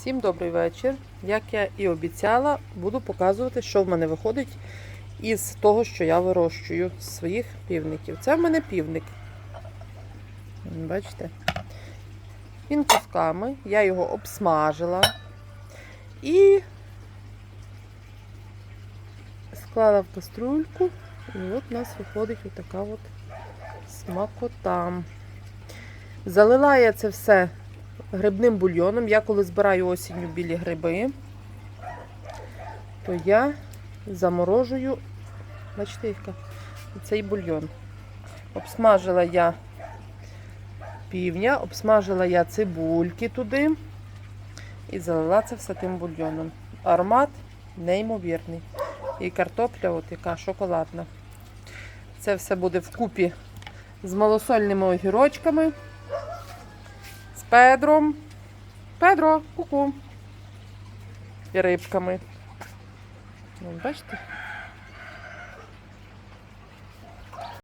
Всім добрий вечір. Як я і обіцяла, буду показувати, що в мене виходить із того, що я вирощую з своїх півників. Це в мене півник. Бачите? Він кусками, я його обсмажила і склала в каструльку. І от у нас виходить отака от смакота. Залила я це все грибним бульйоном. Я коли збираю осінню білі гриби, то я заморожую, бачите, яка цей бульйон. Обсмажила я півня, обсмажила я цибульки туди і залила це все тим бульйоном. Аромат неймовірний. І картопля, от яка шоколадна. Це все буде вкупі з малосольними огірочками. Педром. Педро, куку. -ку. І рибками. Вон, бачите?